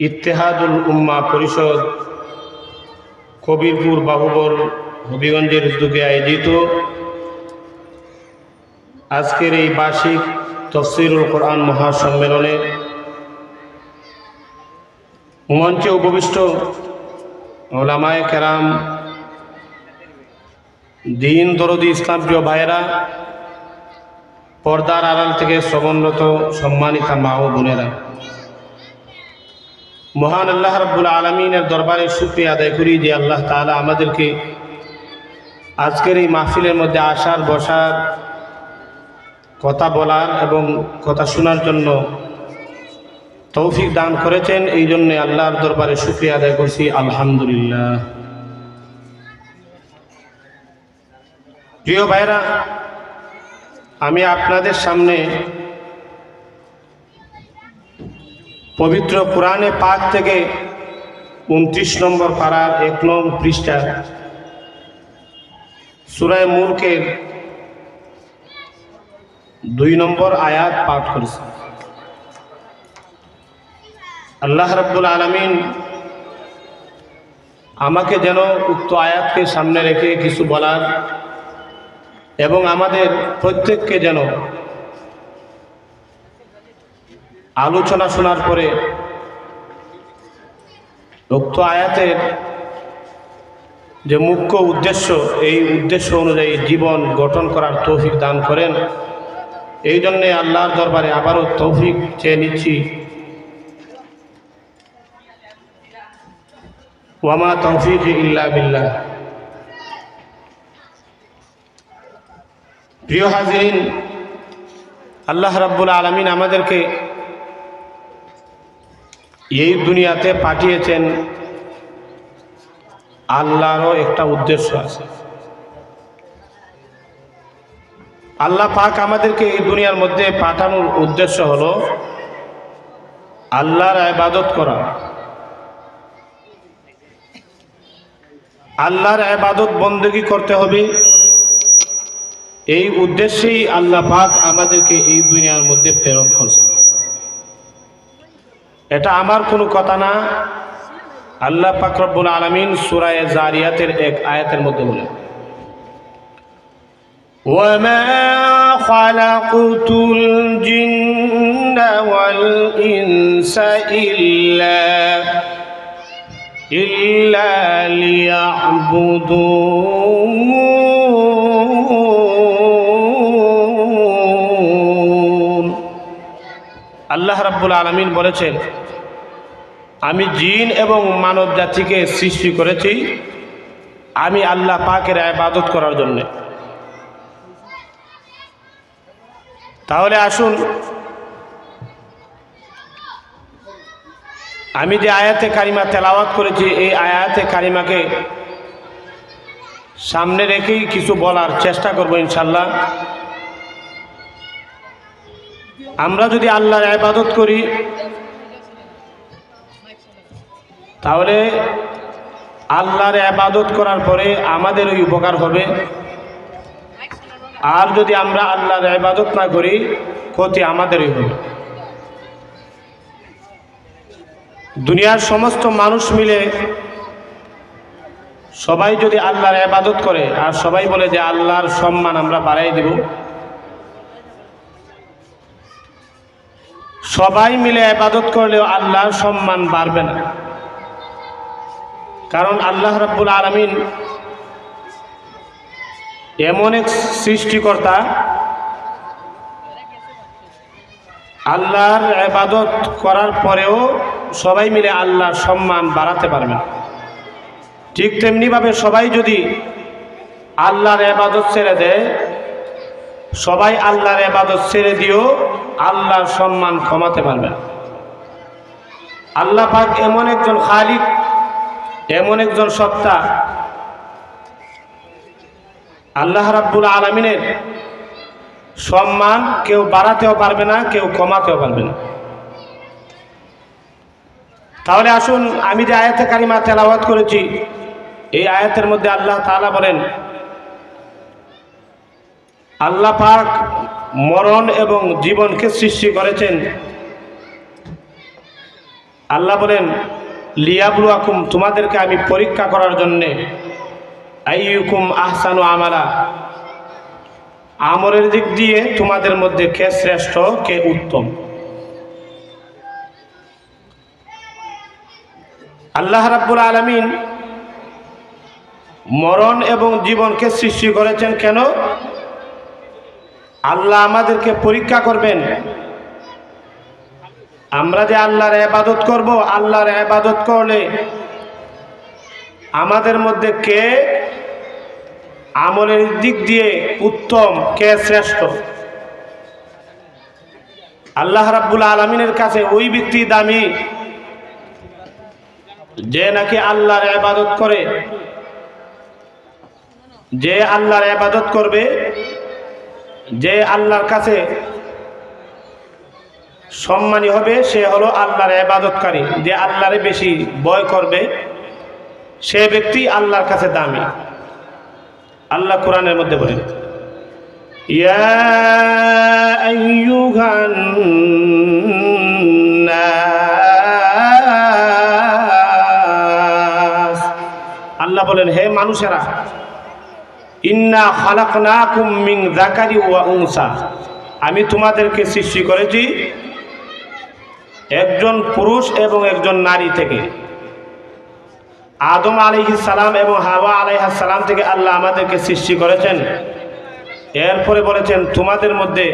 ইত্তেহাদুল উম্মা পরিষদ কবিরপুর বাহুবল হবিগঞ্জের উদ্যোগে আয়োজিত আজকের এই বার্ষিক তফসিরুল কোরআন মহাসম্মেলনে মঞ্চে উপবিষ্ট ওলামায় কেরাম, দিন দরদি ইসলাম প্রিয় ভাইয়েরা, পর্দার আড়াল থেকে শ্রবণরত সম্মানিতা মা ও বোনেরা। মহান আল্লাহ রব্বুল আলমিনের দরবারে শুক্রিয়া আদায় করি যে আল্লাহ তাআলা আমাদেরকে আজকের এই মাহফিলের মধ্যে আসার, বসার, কথা বলার এবং কথা শোনার জন্য তৌফিক দান করেছেন। এই জন্যে আল্লাহর দরবারে শুক্রিয়া আদায় করছি। আলহামদুলিল্লাহ। প্রিয় ভাইরা আমি আপনাদের সামনে পবিত্র কোরআনে পাক থেকে উনত্রিশ নম্বর পাড়ার এক নং পৃষ্ঠা, সুরায় মুলকের দুই নম্বর আয়াত পাঠ করেছে। আল্লাহ রব্বুল আলমিন আমাকে যেন উক্ত আয়াতকে সামনে রেখে কিছু বলার এবং আমাদের প্রত্যেককে যেন আলোচনা শোনার পরে উক্ত আয়াতের যে মুখ্য উদ্দেশ্য, এই উদ্দেশ্য অনুযায়ী জীবন গঠন করার তৌফিক দান করেন। এই জন্যে আল্লাহর দরবারে আবারও তৌফিক চেয়ে নিচ্ছি। ওয়ামা তৌফিক ইল্লা বিল্লাহ। প্রিয় হাজিরিন, আল্লাহ রাব্বুল আলমিন আমাদেরকে এই দুনিয়াতে পাঠিয়েছেন আল্লাহরও একটা উদ্দেশ্য আছে। আল্লাহ পাক আমাদেরকে এই দুনিয়ার মধ্যে পাঠানোর উদ্দেশ্য হলো আল্লাহর আবাদত করা। আল্লাহর আবাদত বন্দী করতে হবে। এই উদ্দেশ্যেই আল্লাহ পাক আমাদেরকে এই দুনিয়ার মধ্যে প্রেরণ করছে এটা আমার কোনো কথা না আল্লাহ পাক রব্বুল আলমিন সুরায় জারিয়াতের এক আয়াতের মধ্যে বলে وما خلقت الجن والإنس إلا إلا ليعبدون রাব্বুল আলমিন বলেছেন, আমি জিন এবং মানব জাতিকে সৃষ্টি করেছি, আমি আল্লাহ পাকের আবাদত করার জন্য। তাহলে আসুন, আমি যে আয়াতে কারিমা তেলাওয়াত করেছি, এই আয়াতে কারিমাকে সামনে রেখেই কিছু বলার চেষ্টা করব ইনশাল্লাহ। আমরা যদি আল্লাহর আবাদত করি, তাহলে আল্লাহর আবাদত করার পরে আমাদের ওই উপকার হবে। আর যদি আমরা আল্লাহর আবাদত না করি, ক্ষতি আমাদেরই হবে। দুনিয়ার সমস্ত মানুষ মিলে সবাই যদি আল্লাহর আবাদত করে, আর সবাই বলে যে আল্লাহর সম্মান আমরা বাড়াই দেব সবাই মিলে আবাদত করলেও আল্লাহর সম্মান বাড়বে না। কারণ আল্লাহ রাব্বুল আলমিন এমন এক সৃষ্টিকর্তা, আল্লাহর আবাদত করার পরেও সবাই মিলে আল্লাহর সম্মান বাড়াতে পারবে না। ঠিক তেমনিভাবে সবাই যদি আল্লাহর আবাদত ছেড়ে দেয় সবাই আল্লাহর এবাদত ছেড়ে দিও, আল্লাহর সম্মান কমাতে পারবে না। আল্লাহ পাক এমন একজন খালিক, এমন একজন সত্তা। আল্লাহ রাব্বুল আলমিনের সম্মান কেউ বাড়াতেও পারবে না, কেউ কমাতেও পারবে না। তাহলে আসুন, আমি যে আয়াতে কারিমা তেলাওয়াত করেছি, এই আয়াতের মধ্যে আল্লাহ তাআলা বলেন আল্লাহ পাক মরণ এবং জীবনকে সৃষ্টি করেছেন। আল্লাহ বলেন লিয়াবুয়াকুম তোমাদেরকে আমি পরীক্ষা করার জন্যে আইয়ুকুম আহসানু আমালা। আমরের দিক দিয়ে তোমাদের মধ্যে কে শ্রেষ্ঠ, কে উত্তম? আল্লাহ রাব্বুল আলমিন মরণ এবং জীবনকে সৃষ্টি করেছেন কেন? আল্লাহ আমাদেরকে পরীক্ষা করবেন। আমরা যে আল্লাহর আবাদত করব, আল্লাহর আবাদত করলে আমাদের মধ্যে কে আমলের দিক দিয়ে উত্তম, কে শ্রেষ্ঠ? আল্লাহ রাব্বুল আলমিনের কাছে ওই ব্যক্তি দামি যে নাকি আল্লাহর আবাদত করে। যে আল্লাহর আবাদত করবে যে আল্লাহর কাছে সম্মানী হবে, সে হলো আল্লাহর এবাদতকারী যে আল্লাহরে বেশি ভয় করবে, সে ব্যক্তি আল্লাহর কাছে দামি আল্লাহ কোরআনের মধ্যে বলেন। আল্লাহ বলেন, হে মানুষেরা ইন্না খালাকনাকুম মিন যাকারি ওয়া উনসা। আমি তোমাদেরকে সৃষ্টি করেছি একজন পুরুষ এবং একজন নারী থেকে। আদম সালাম এবং হাওয়া সালাম থেকে আল্লাহ আমাদেরকে সৃষ্টি করেছেন। এরপরে বলেছেন, তোমাদের মধ্যে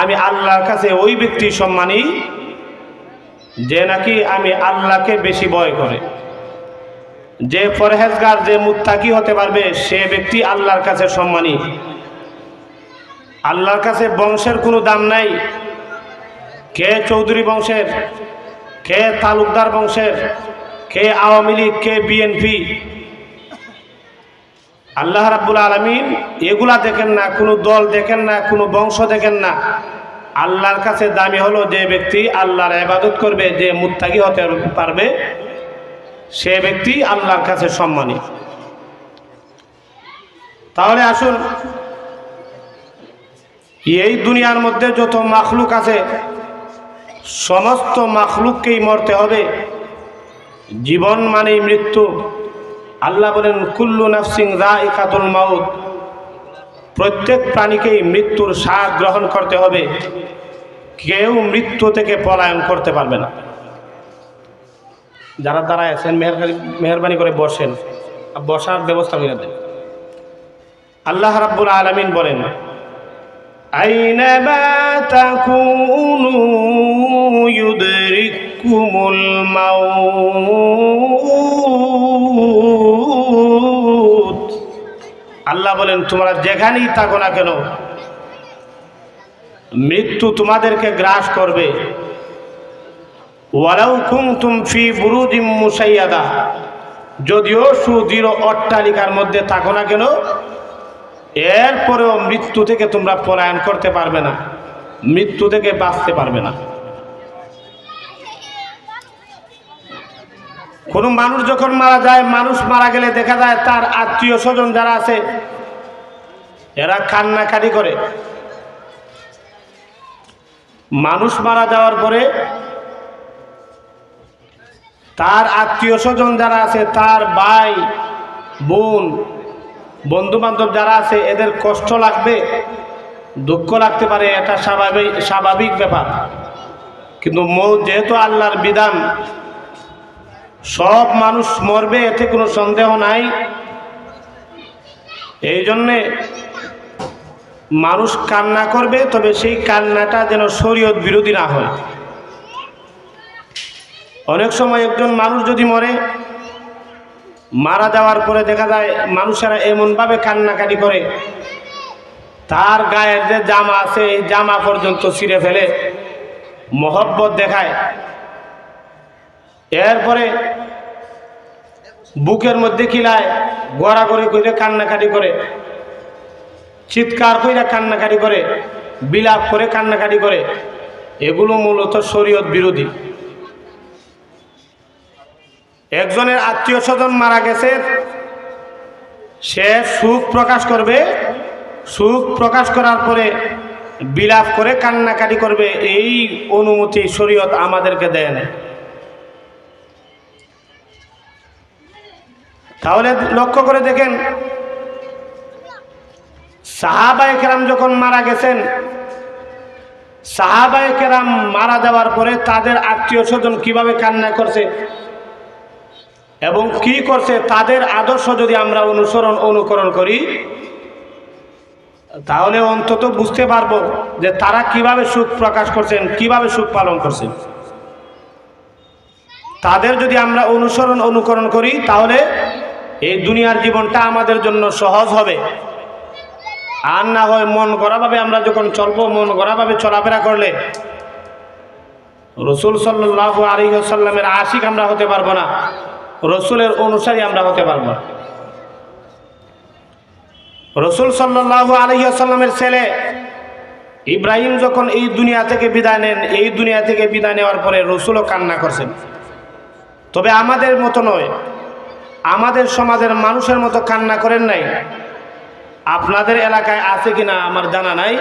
আমি আল্লাহর কাছে ওই ব্যক্তি সম্মানী যে নাকি আমি আল্লাহকে বেশি ভয় করে। যে পরহেজগার, যে মুত্তাকি হতে পারবে, সে ব্যক্তি আল্লাহর কাছে সম্মানী। আল্লাহর কাছে বংশের কোনো দাম নাই। কে চৌধুরী বংশের, কে তালুকদার বংশের, কে আওয়ামী লীগ, কে বিএনপি আল্লাহ রাব্বুল আলমিন এগুলা দেখেন না, কোনো দল দেখেন না, কোনো বংশ দেখেন না। আল্লাহর কাছে দামি হলো যে ব্যক্তি আল্লাহর আবাদত করবে, যে মুত্তাকি হতে পারবে। সে ব্যক্তি আল্লাহর কাছে সম্মানী। তাহলে আসুন, এই দুনিয়ার মধ্যে যত মাখলুক আছে, সমস্ত মাখলুককেই মরতে হবে। জীবন মানেই মৃত্যু। আল্লাহ বলেন, কুল্লু নাফসিং রা ইকাতুল মাউত। প্রত্যেক প্রাণীকেই মৃত্যুর স্বাদ গ্রহণ করতে হবে। কেউ মৃত্যু থেকে পলায়ন করতে পারবে না। যারা দাঁড়ায় আছেন, মেহরবানি মেহরবানি করে বসেন। বসার ব্যবস্থা করে দেন। আল্লাহ রাব্বুল আলামিন বলেন আইনামা তাকুনু ইউদরিকুমুল মাউত। আল্লাহ বলেন, তোমরা যেখানেই থাকো না কেন, মৃত্যু তোমাদেরকে গ্রাস করবে। ওয়ালাউ কুমতুম ফি বুরুজিম মুসাইয়াদা। যদিও সুদৃঢ় অট্টালিকার মধ্যে থাকো না কেন, এরপরেও মৃত্যু থেকে তোমরা পলায়ন করতে পারবে না, মৃত্যু থেকে বাঁচতে পারবে না। কোনো মানুষ যখন মারা যায়, মানুষ মারা গেলে দেখা যায় তার আত্মীয় স্বজন যারা আছে, এরা কান্নাকাটি করে। মানুষ মারা যাওয়ার পরে তার আত্মীয় স্বজন যারা আছে, তার ভাই, বোন বন্ধু বান্ধব যারা আছে, এদের কষ্ট লাগবে, দুঃখ লাগতে পারে, এটা স্বাভাবিক স্বাভাবিক ব্যাপার। কিন্তু যেহেতু আল্লাহর বিধান, সব মানুষ মরবে, এতে কোনো সন্দেহ নাই। এই জন্যে মানুষ কান্না করবে, তবে সেই কান্নাটা যেন শরীয়ত বিরোধী না হয়। অনেক সময় একজন মানুষ যদি মরে, মারা যাওয়ার পরে দেখা যায় মানুষেরা এমনভাবে কান্নাকাটি করে, তার গায়ের যে জামা আছে, এই জামা পর্যন্ত ছিঁড়ে ফেলে, মহব্বত দেখায়। এরপরে বুকের মধ্যে কিলায় গড়াগড়ি করে কান্নাকাটি করে, চিৎকার করে কান্নাকাটি করে, বিলাপ করে কান্নাকাটি করে, এগুলো মূলত শরীয়ত বিরোধী। একজনের আত্মীয় স্বজন মারা গেছে, সে সুখ প্রকাশ করবে। সুখ প্রকাশ করার পরে বিলাপ করে কান্নাকাটি করবে, এই অনুমতি শরীয়ত আমাদেরকে দেয় না তাহলে লক্ষ্য করে দেখেন, সাহাবায় কেরাম যখন মারা গেছেন, সাহাবায় কেরাম মারা যাওয়ার পরে তাদের আত্মীয় স্বজন কীভাবে কান্না করছে এবং কি করছে? তাদের আদর্শ যদি আমরা অনুসরণ, অনুকরণ করি, তাহলে অন্তত বুঝতে পারব যে তারা কীভাবে সুখ প্রকাশ করছেন, কীভাবে সুখ পালন করছেন। তাদের যদি আমরা অনুসরণ, অনুকরণ করি, তাহলে এই দুনিয়ার জীবনটা আমাদের জন্য সহজ হবে। আর না হয় মন গড়াভাবে আমরা যখন চলবো, মন গড়াভাবে চলাফেরা করলে রসুল সাল্লাহ আলিহাসাল্লামের আশিক আমরা হতে পারব না। রসুলের অনুসারী আমরা হতে পারব রসুল সাল্লাহ আলহিহাসাল্লামের ছেলে ইব্রাহিম যখন এই দুনিয়া থেকে বিদায় নেন, এই দুনিয়া থেকে বিদায় নেওয়ার পরে রসুলও কান্না করছেন। তবে আমাদের মতো নয়, আমাদের সমাজের মানুষের মতো কান্না করেন নাই। আপনাদের এলাকায় আছে কিনা আমার জানা নাই,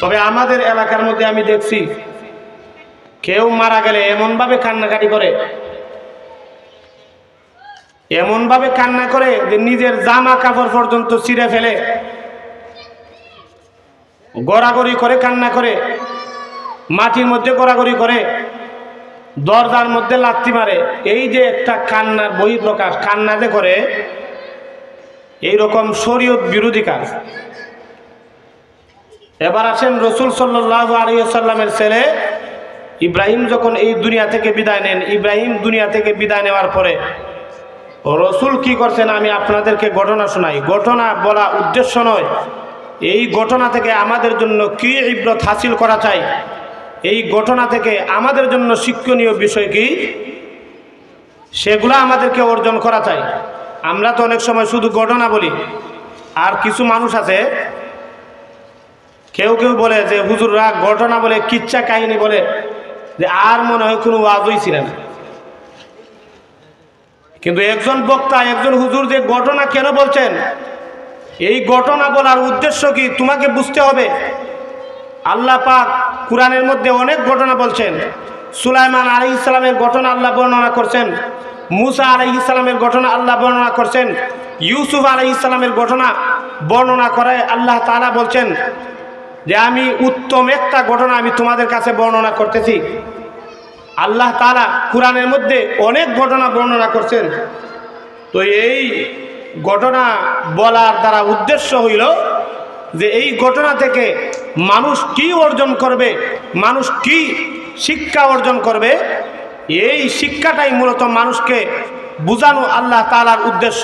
তবে আমাদের এলাকার মধ্যে আমি দেখছি, কেউ মারা গেলে এমনভাবে কান্নাকাটি করে। এমনভাবে কান্না করে যে নিজের জামা কাপড় পর্যন্ত ছিঁড়ে ফেলে। গড়াগড়ি করে কান্না করে, মাটির মধ্যে গড়াগড়ি করে, দরজার মধ্যে লাত্তি মারে। এই যে একটা কান্নার বহিঃপ্রকাশ কান্না যে করে এই রকম শরীয়ত বিরোধী কাজ। এবার আসেন রসুল সাল্লাহ আলিয়াল্লামের ছেলে ইব্রাহিম, যখন এই দুনিয়া থেকে বিদায় নেন, ইব্রাহিম দুনিয়া থেকে বিদায় নেওয়ার পরে রসুল কি করছেন? আমি আপনাদেরকে ঘটনা শোনাই। ঘটনা বলা উদ্দেশ্য নয়। এই ঘটনা থেকে আমাদের জন্য কি ইব্রত হাসিল করা চাই? এই ঘটনা থেকে আমাদের জন্য শিক্ষণীয় বিষয় কি? সেগুলো আমাদেরকে অর্জন করা চাই। আমরা তো অনেক সময় শুধু ঘটনা বলি। আর কিছু মানুষ আছে, কেউ কেউ বলে যে, হুজুররা ঘটনা বলে, কিচ্ছা কাহিনী বলে যে, আর মনে হয় কোনো ওয়াজই ছিলেন না। কিন্তু একজন বক্তা, একজন হুজুর যে ঘটনা কেন বলছেন? এই ঘটনা বলার উদ্দেশ্য কি তোমাকে বুঝতে হবে? আল্লাহ পাক কোরআনের মধ্যে অনেক ঘটনা বলছেন। সুলাইমান আলি ইসলামের ঘটনা আল্লাহ বর্ণনা করছেন। মুসা আলি ইসলামের ঘটনা আল্লাহ বর্ণনা করছেন। ইউসুফ আলি ইসলামের ঘটনা বর্ণনা করে আল্লাহ তালা বলছেন যে, আমি উত্তম একটা ঘটনা আমি তোমাদের কাছে বর্ণনা করতেছি। আল্লাহ তালা কোরআনের মধ্যে অনেক ঘটনা বর্ণনা করছেন। তো এই ঘটনা বলার দ্বারা উদ্দেশ্য হইল যে এই ঘটনা থেকে মানুষ কি অর্জন করবে, মানুষ কি শিক্ষা অর্জন করবে, এই শিক্ষাটাই মূলত মানুষকে বুঝানো আল্লাহ তালার উদ্দেশ্য।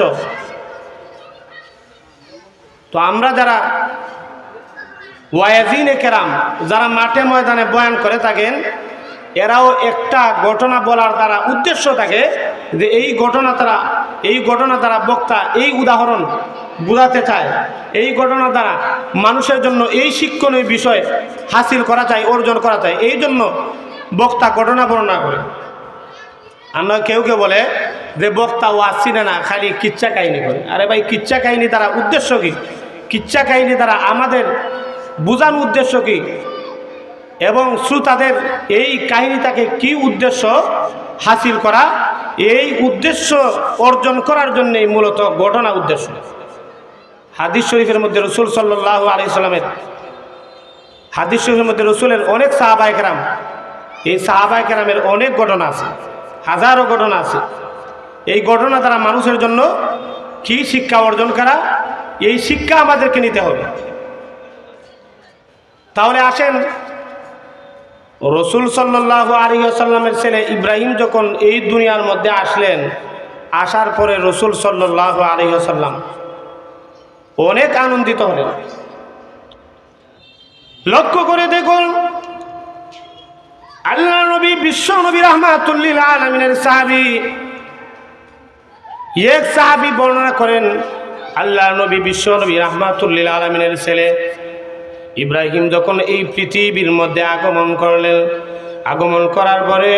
তো আমরা যারা ওয়াজিনে কেরাম, যারা মাঠে ময়দানে বয়ান করে থাকেন এরাও একটা ঘটনা বলার দ্বারা উদ্দেশ্য থাকে যে এই ঘটনা তারা এই ঘটনা দ্বারা বক্তা এই উদাহরণ বোঝাতে চায়। এই ঘটনা দ্বারা মানুষের জন্য এই শিক্ষণীয় বিষয় হাসিল করা চায় অর্জন করা চায় এই জন্য বক্তা ঘটনা বর্ণনা করে। আমরা কেউ কেউ বলে যে বক্তা ও আসছি না, খালি কিচ্ছা কাহিনী করে। আরে ভাই, কিচ্ছা কাহিনী দ্বারা উদ্দেশ্য কি? কিচ্ছা কাহিনী দ্বারা আমাদের বোঝানোর উদ্দেশ্য কি? এবং শ্রোতাদের এই কাহিনীটাকে কি উদ্দেশ্য হাসিল করা? এই উদ্দেশ্য অর্জন করার জন্যই মূলত ঘটনা উদ্দেশ্য। হাদিস শরীফের মধ্যে রসুল সাল্লাহ আলি সাল্লামের হাদিস শরীফের মধ্যে রসুলের অনেক সাহাবায়করাম এই সাহাবায়করামের অনেক ঘটনা আছে, হাজারো ঘটনা আছে। এই ঘটনা দ্বারা মানুষের জন্য কি শিক্ষা অর্জন করা? এই শিক্ষা আমাদেরকে নিতে হবে। তাহলে আসেন রসুল সাল্লাহ আলিয়াসাল্লামের ছেলে ইব্রাহিম যখন এই দুনিয়ার মধ্যে আসলেন, আসার পরে রসুল সাল্লাহ আলিয়াসাল্লাম অনেক আনন্দিত হলেন। লক্ষ্য করে দেখুন, আল্লাহ নবী, বিশ্ব নবী রহমাতুল্লিল আলমিনের সাহাবি, এক সাহাবি বর্ণনা করেন, আল্লাহ নবী, বিশ্ব নবী রহমাতুল্লিল আলমিনের ছেলে ইব্রাহিম যখন এই পৃথিবীর মধ্যে আগমন করলেন, আগমন করার পরে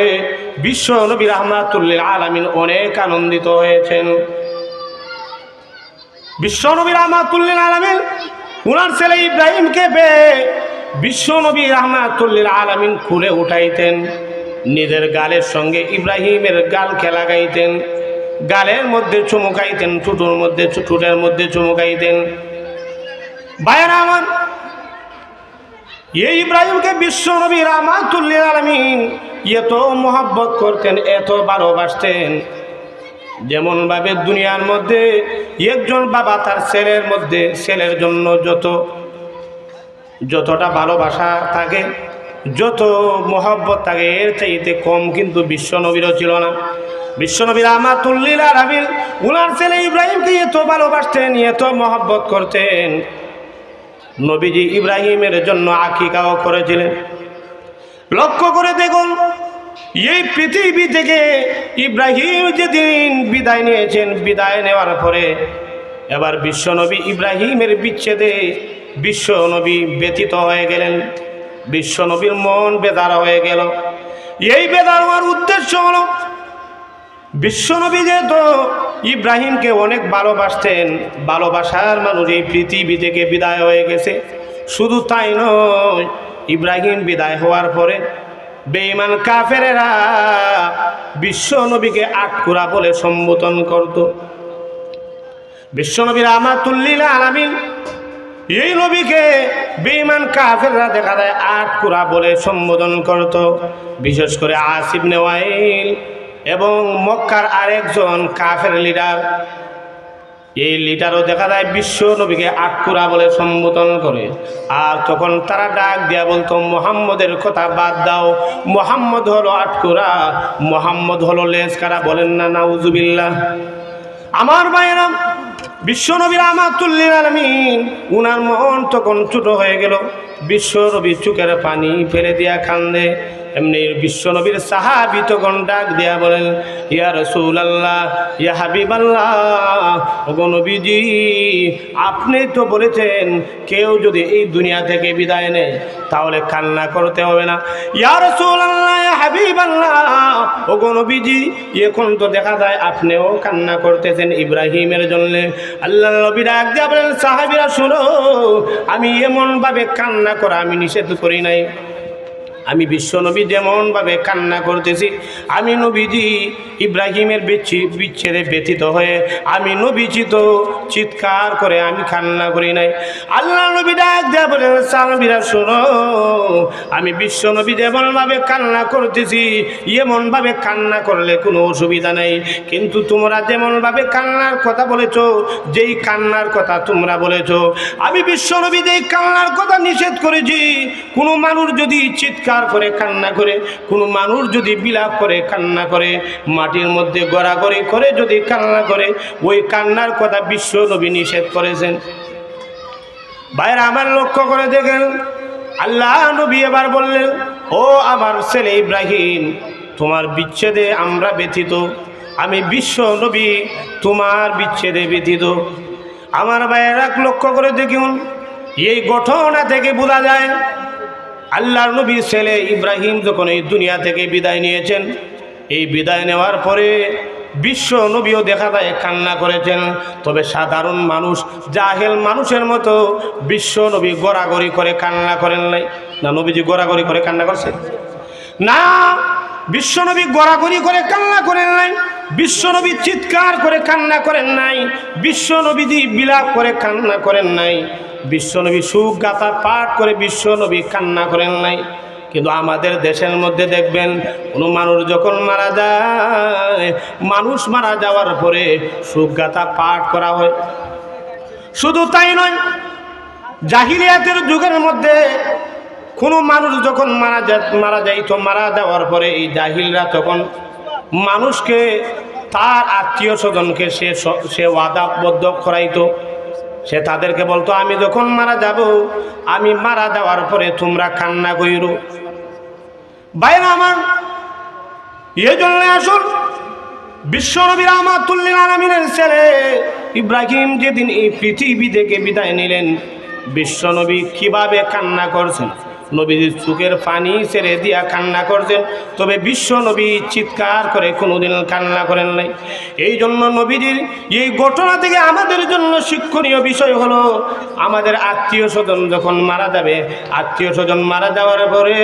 বিশ্ব নবী রহমাতুল্লিল আলমিন অনেক আনন্দিত হয়েছেন। বিশ্ব নবী রহমাতুল্লিল আলমিন উনার ছেলে ইব্রাহিমকে পেয়ে বিশ্ব নবী রহমাতুল্লিল আলমিন খুলে উঠাইতেন, নিজের গালের সঙ্গে ইব্রাহিমের গালকে লাগাইতেন, গালের মধ্যে চুমুকাইতেন টুটুর মধ্যে টুটের মধ্যে চুমুকাইতেন। ভাইয়েরা আমার এই ইব্রাহিমকে বিশ্ব নবী রামাতুল্লিল আলমিন এত মোহাব্বত করতেন, এত ভালোবাসতেন। যেমনভাবে দুনিয়ার মধ্যে একজন বাবা তার ছেলের মধ্যে, ছেলের জন্য যত, যতটা ভালোবাসা থাকে, যত মোহব্বত থাকে, এর চাইতে কম কিন্তু বিশ্বনবীরও ছিল না। বিশ্বনবীর আমাতুল্লিল আরাবিল উনার ছেলে ইব্রাহিমকে এত ভালোবাসতেন, এত মহব্বত করতেন। নবীজি ইব্রাহিমের জন্য আকিকাও করেছিলেন। লক্ষ্য করে দেখুন, এই পৃথিবী থেকে ইব্রাহিম যেদিন বিদায় নিয়েছেন, বিদায় নেওয়ার পরে এবার বিশ্বনবী ইব্রাহিমের বিচ্ছেদে বিশ্বনবী ব্যতীত হয়ে গেলেন। বিশ্বনবীর মন বেদার হয়ে গেল। এই বেদার হওয়ার উদ্দেশ্য হলো, বিশ্বনবী যেহেতু ইব্রাহিমকে অনেক ভালোবাসতেন। ভালোবাসার মানুষ এই পৃথিবী থেকে বিদায় হয়ে গেছে। শুধু তাই নয়, ইব্রাহিম বিদায় হওয়ার পরে বেঈমান কাফেরেরা বিশ্বনবীকে আটকুরা বলে সম্বোধন করত। বিশ্বনবীর আমাতুল্লিল আলামিন এই নবীকে বেঈমান কাফেররা দেখা যায় আটকুরা বলে সম্বোধন করত। বিশেষ করে আসিফ নেওয়াইল এবং মক্কার আরেকজন কাফের লিডার এই লিডারও দেখা যায় বিশ্ব নবীকে আটকুরা বলে সম্বোধন করে। আর তখন তারা ডাক দিয়া বলতো, মোহাম্মদের কথা বাদ দাও। মোহাম্মদ হলো আটকুরা, মোহাম্মদ হলো লেজ কারা বলেন না, নাউজুবিল্লাহ। আমার ভাইয়েরা বিশ্বনবীর আমাতুল্লিল আলমিন, উনার মন তখন ছোট হয়ে গেল। বিশ্বনবী চুকের পানি ফেলে দিয়া কান্দে। এমনি বিশ্বনবীর সাহাবি তখন ডাক দেয়া বলেন, ইয়া রসুল আল্লাহ ইয়া হাবিব আল্লাহ আপনি তো বলেছেন কেউ যদি এই দুনিয়া থেকে বিদায় নেয়, তাহলে কান্না করতে হবে না। ইয়া রসুল আল্লাহ ইয়া হাবিব আল্লাহ নবীজি, এখন তো দেখা যায় আপনিও কান্না করতেছেন ইব্রাহিমের জন্য। আল্লাহ নবী ডাক দেয়া বলেন, সাহাবিরা, শুনো, আমি এমনভাবে কান্না করা আমি নিষেধ করি নাই। আমি বিশ্বনবী যেমনভাবে কান্না করতেছি, আমি নবীজি ইব্রাহিমের বিচ্ছি বিচ্ছেদে ব্যতীত হয়ে আমি নবীজি তো চিৎকার করে আমি কান্না করি নাই। আল্লাহ নবী ডাক দেয়া বলে সালবিরা শোনো, আমি বিশ্বনবী যেমনভাবে কান্না করতেছি এমনভাবে কান্না করলে কোনো অসুবিধা নেই। কিন্তু তোমরা যেমনভাবে কান্নার কথা বলেছ, যেই কান্নার কথা তোমরা বলেছ, আমি বিশ্বনবী যেই কান্নার কথা নিষেধ করেছি, কোনো মানুষ যদি চিৎকার করে, কান্না করে, কোনো মানুষ যদি বিলাপ করে, কান্না করে, মাটির মধ্যে গড়াগড়ি করে যদি কান্না করে, ওই কান্নার কথা বিশ্ব নবী নিষেধ করেছেন। বাইরে আমার লক্ষ্য করে দেখেন, আল্লাহ নবী এবার বললেন, ও আমার ছেলে ইব্রাহিম, তোমার বিচ্ছেদে আমরা ব্যথিত। আমি বিশ্ব নবী, তোমার বিচ্ছেদে ব্যথিত। আমার ভাইয়ের, লক্ষ্য করে দেখুন, এই ঘটনা থেকে বোঝা যায় আল্লাহর নবীর ছেলে ইব্রাহিম যখন এই দুনিয়া থেকে বিদায় নিয়েছেন, এই বিদায় নেওয়ার পরে বিশ্ব নবীও দেখা যায় কান্না করেছেন। তবে সাধারণ মানুষ, জাহেল মানুষের মতো বিশ্ব নবী গড়াগড়ি করে কান্না করেন নাই। না, নবীজি গড়াগড়ি করে কান্না করছে? না বিশ্বনবী গড়াগড়ি করে কান্না করেন নাই। বিশ্বনবী চিৎকার করে কান্না করেন নাই। বিশ্বনবীজি বিলাপ করে কান্না করেন নাই। বিশ্বনবী সুখ গাথা পাঠ করে বিশ্বনবী কান্না করেন নাই। কিন্তু আমাদের দেশের মধ্যে দেখবেন, কোনো মানুষ যখন মারা যায়, মানুষ মারা যাওয়ার পরে সুখ গাথা পাঠ করা হয়। শুধু তাই নয়, জাহিলিয়াতের যুগের মধ্যে কোনো মানুষ যখন মারা যা মারা যাইত মারা যাওয়ার পরে এই জাহিলরা তখন মানুষকে, তার আত্মীয় স্বজনকে সে সে ওয়াদাবদ্ধ করাইতো। সে তাদেরকে বলতো, আমি যখন মারা যাব, আমি মারা যাওয়ার পরে তোমরা কান্না কইরো। বাইরে আমার এই জন্য আসুন বিশ্বনবীর আমাতুল্লিল আলমিনের ছেলে ইব্রাহিম যেদিন এই পৃথিবী থেকে বিদায় নিলেন বিশ্বনবী কীভাবে কান্না করছেন? নবীজির চোখের পানি ছেড়ে দিয়া কান্না করতেন তবে বিশ্ব নবী চিৎকার করে কোনোদিন কান্না করেন নাই। এই জন্য নবীজির এই ঘটনা থেকে আমাদের জন্য শিক্ষণীয় বিষয় হলো, আমাদের আত্মীয় স্বজন যখন মারা যাবে, আত্মীয় স্বজন মারা যাওয়ার পরে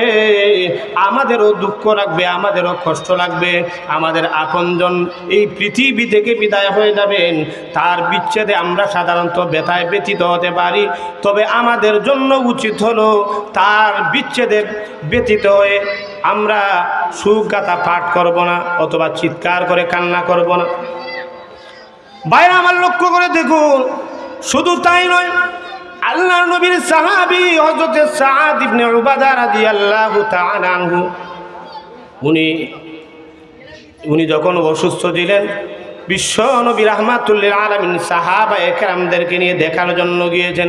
আমাদেরও দুঃখ লাগবে, আমাদেরও কষ্ট লাগবে, আমাদের আপনজন এই পৃথিবী থেকে বিদায় হয়ে যাবেন। তার বিচ্ছেদে আমরা সাধারণত ব্যথায় ব্যতীত হতে পারি। তবে আমাদের জন্য উচিত হলো তার বিচ্ছেদে ব্যতীত হয়ে আমরা সুগাতা পাঠ করব না অথবা চিৎকার করে কান্না করব না। বাইরে আমার লক্ষ্য করে দেখুন, শুধু তাই নয় আল্লাহ নবীর সাহাবি হজরতে সাদ ইবনে উবাদা রাদিয়াল্লাহু উনি উনি যখন অসুস্থ ছিলেন, বিশ্ব নবী রহমাতুল্লিল আলমিন সাহাবা একরামদেরকে নিয়ে দেখার জন্য গিয়েছেন।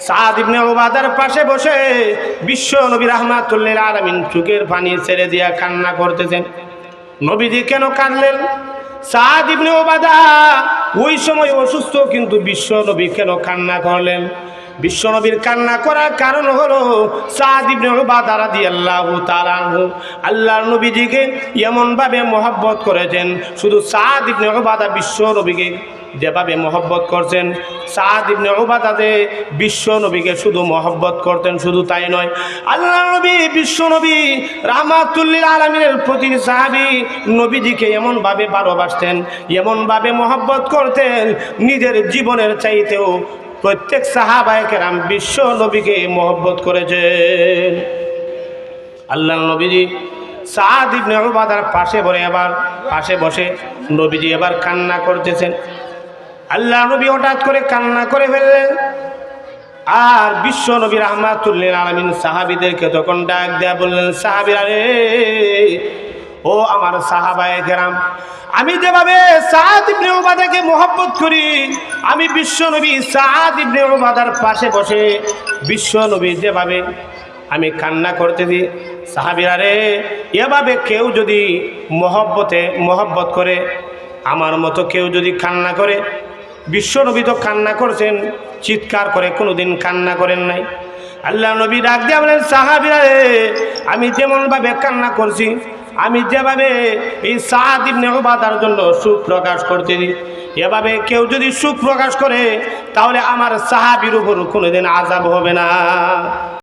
সাদ ইবনে উবাদার পাশে বসে বিশ্ব নবী রাহমাতুল্লিল আলামিন চোখের পানি ছেড়ে দিয়া কান্না করতেছেন। নবীজি কেন কাঁদলেন? সাদ ইবনে ওবাদা ওই সময় অসুস্থ, কিন্তু বিশ্ব নবী কেন কান্না করলেন? বিশ্ব নবীর কান্না করার কারণ হলো সাদ ইবনে ওবাদা রাদিয়াল্লাহু তাআলা আনহু। আল্লাহর নবীজিকে এমন ভাবে মহব্বত করেছেন, শুধু সাদ ইবনে ওবাদা বিশ্ব নবীকে। যেভাবে মহব্বত করছেন। সাদ ইবনে ওবাদাতে বিশ্ব নবীকে শুধু মহব্বত করতেন, শুধু তাই নয়, আল্লাহ নবী, বিশ্ব নবী রাহমাতুল্লিল আলমিনের প্রতি সাহাবি নবীজিকে এমনভাবে ভালোবাসতেন, এমনভাবে মহব্বত করতেন, নিজের জীবনের চাইতেও প্রত্যেক সাহাবায়কেরাম বিশ্ব নবীকে মহব্বত করেছেন। আল্লাহ নবীজি সাদ ইবনে উবাদার পাশে বসে এবার, পাশে বসে নবীজি এবার কান্না করতেছেন। আল্লাহ নবী হঠাৎ করে কান্না করে ফেললেন। আর বিশ্ব নবী রহমাতুল্লিন আলমিন সাহাবিদেরকে তখন ডাক দেয়া বললেন, সাহাবিরা রে, ও আমার সাহাবায়ে কেরাম, আমি যেভাবে সাদ ইবনে উবাদাকে মোহাব্বত করি, আমি বিশ্ব নবী সাদ ইবনে উবাদার পাশে বসে বিশ্ব নবী যেভাবে আমি কান্না করতেছি, সাহাবিরা রে, এভাবে কেউ যদি মহব্বতে, মহব্বত করে, আমার মতো কেউ যদি কান্না করে বিশ্বনবী তো কান্না করছেন, চিৎকার করে, কোনোদিন কান্না করেন নাই। আল্লাহ নবী ডাক দিয়ে বলেন, সাহাবিরা আমি যেমনভাবে কান্না করছি, আমি যেভাবে এই সাহাদিব নেহবাদার জন্য সুখ প্রকাশ করতেছি এভাবে কেউ যদি সুখ প্রকাশ করে, তাহলে আমার সাহাবির উপর কোনোদিন আজাব হবে না।